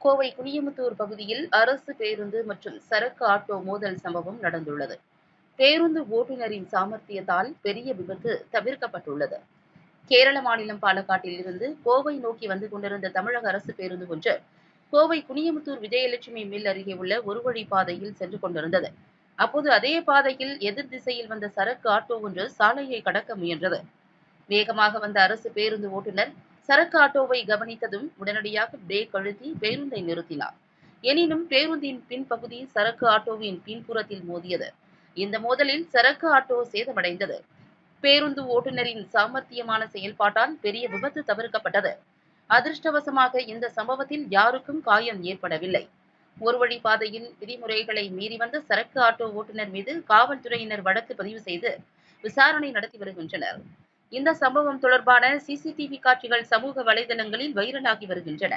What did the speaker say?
கோவை குனியமுத்தூர் பகுதியில் அரசு பேருந்து மற்றும் சரக்கு ஆட்டோ மோதல் சம்பவம் நடந்துள்ளது. பேருந்து ஓட்டுநரின் சாமர்த்தியத்தால் பெரிய விபத்து தவிர்க்கப்பட்டுள்ளது. கேரள மாநிலம் பாலக்காட்டில் இருந்து கோவை நோக்கி வந்து கொண்டிருந்த தமிழக அரசு பேருந்து ஒன்று கோவை குனியமுத்தூர் விஜயலட்சுமி மில் அருகே உள்ள ஒரு வழி பாதையில் சென்று கொண்டிருந்தது. அப்போது அதே பாதையில் எதிர் திசையில் வந்த சரக்கு ஆட்டோ ஒன்று சாலையை கடக்க முயன்றது. வேகமாக வந்த அரசு பேருந்து ஓட்டுநர் சரக்கு ஆட்டோவை கவனித்ததும் உடனடியாக பிரேக் அழுத்தி பேருந்தை நிறுத்தினார். எனினும் பேருந்தின் பின்பகுதி சரக்கு ஆட்டோவின் பின்புறத்தில் மோதியது. இந்த மோதலில் சரக்கு ஆட்டோ சேதமடைந்தது. பேருந்து ஓட்டுநரின் சாமர்த்தியமான செயல்பாட்டால் பெரிய விபத்து தவிர்க்கப்பட்டது. அதிர்ஷ்டவசமாக இந்த சம்பவத்தில் யாருக்கும் காயம் ஏற்படவில்லை. ஒரு வழி பாதையில் விதிமுறைகளை மீறி வந்த சரக்கு ஆட்டோ ஓட்டுநர் மீது காவல்துறையினர் வழக்கு பதிவு செய்து விசாரணை நடத்தி வருகின்றனர். இந்த சம்பவம் தொடர்பான சிசிடிவி காட்சிகள் சமூக வலைதளங்களில் வைரலாகி வருகின்றன.